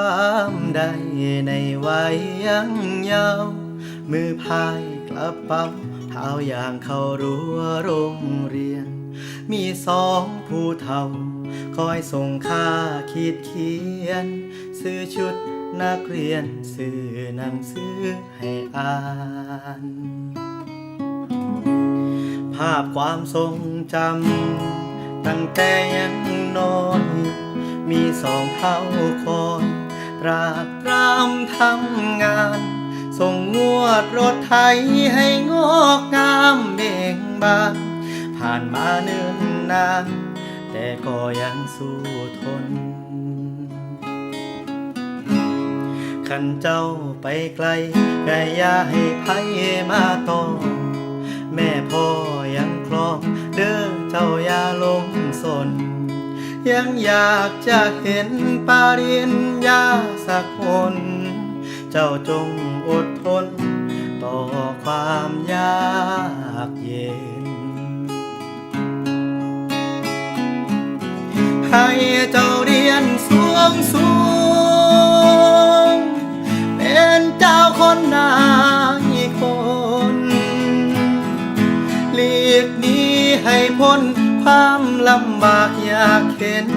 ความใดในวัยยังเยาว์มือพายกระเป๋าเท้าอย่างเข้ารั้วโรงเรียน มีสองผู้เฒ่า คอยส่งค่าขีดเขียน ซื้อชุดนักเรียนซื้อหนังสือให้อ่าน ภาพความทรงจำตั้งแต่ยังนอน มีสองเท้าคอย ตรากตรำทำงาน ส่งงวดรถไถให้งอกงามเบ่งบาน ผ่านมาเนิ่นนาน แต่ก็ยังสู้ทน ขันเจ้าไปไกลก็อย่าให้ไผมาต่อแม่พ่อ งอยากจะเห็นปาริญญาสักคน เจ้าจงอดทน ต่อความยากเย็น ให้เจ้าเรียนสูงสูง เป็นเจ้าคนนา ความลำบากอยากเห็น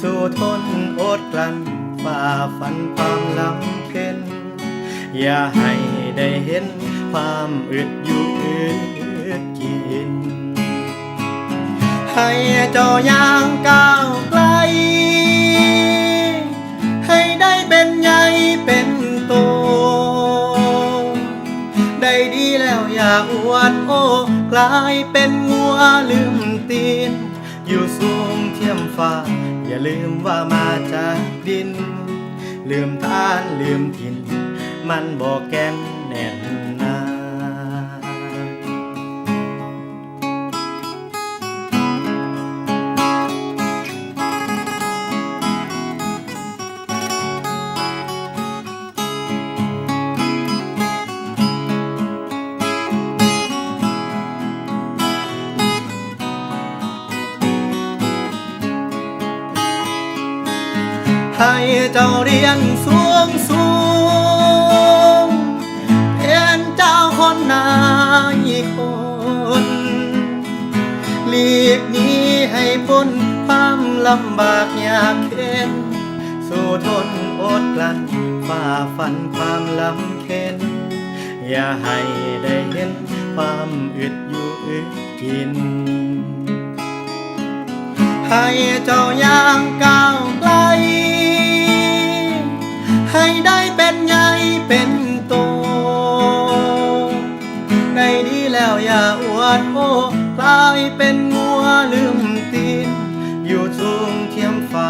สู้ทนอดกลั้นฝ่าฟันความลำเพ็ญอย่าให้ได้เห็นความอึดอยู่อึดกิน ให้เจ้าย่างก้าวไกล ให้ได้เป็นใหญ่เป็นโต ได้ดีแล้วอย่าอวดโอ้ ลายเป็นงัวลืมตีน อยู่สูงเทียมฟ้า อย่าลืมว่ามาจากดิน ลืมทานลืมถิ่น มันบอกแกนแน่น ให้เจ้าเรียนสูงสูงเป็นเจ้าคนนายคนหลีกหนี้ให้พ้นความลำบากยากเข็นสู้ทนอดกลั้นฝ่าฟันความลำเค็นอย่าให้ได้เห็นความอึดอยู่อึดกิน ให้เจ้าย่างก้าวาอวดโอ้กลายเป็นงัวลืมตีน อยู่สูงเทียมฟ้า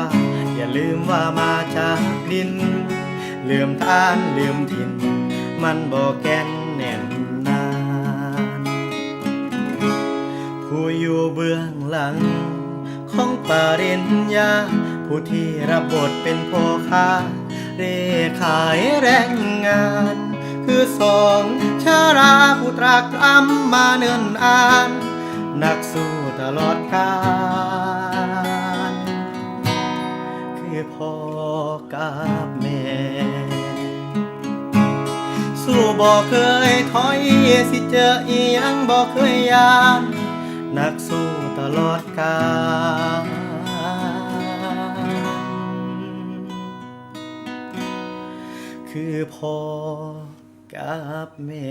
อย่าลืมว่ามาจากดิน ลืมทานลืมถิ่นมันบอกแก่นแน่นนาน ผู้อยู่เบื้องหลัง ของปริญญา ผู้ที่รับบทเป็นพ่อค้าเร่ขายแรงงาน คือสอง ชาราผู้ตรากตรำมาเนิ่นอาน นักสู้ตลอดกาลคือพ่อกับแม่ สู้บอกเคยถอยสิเจออีหยังบอกเคยยานนักสู้ตลอดกาลคือพ่อ กับแม่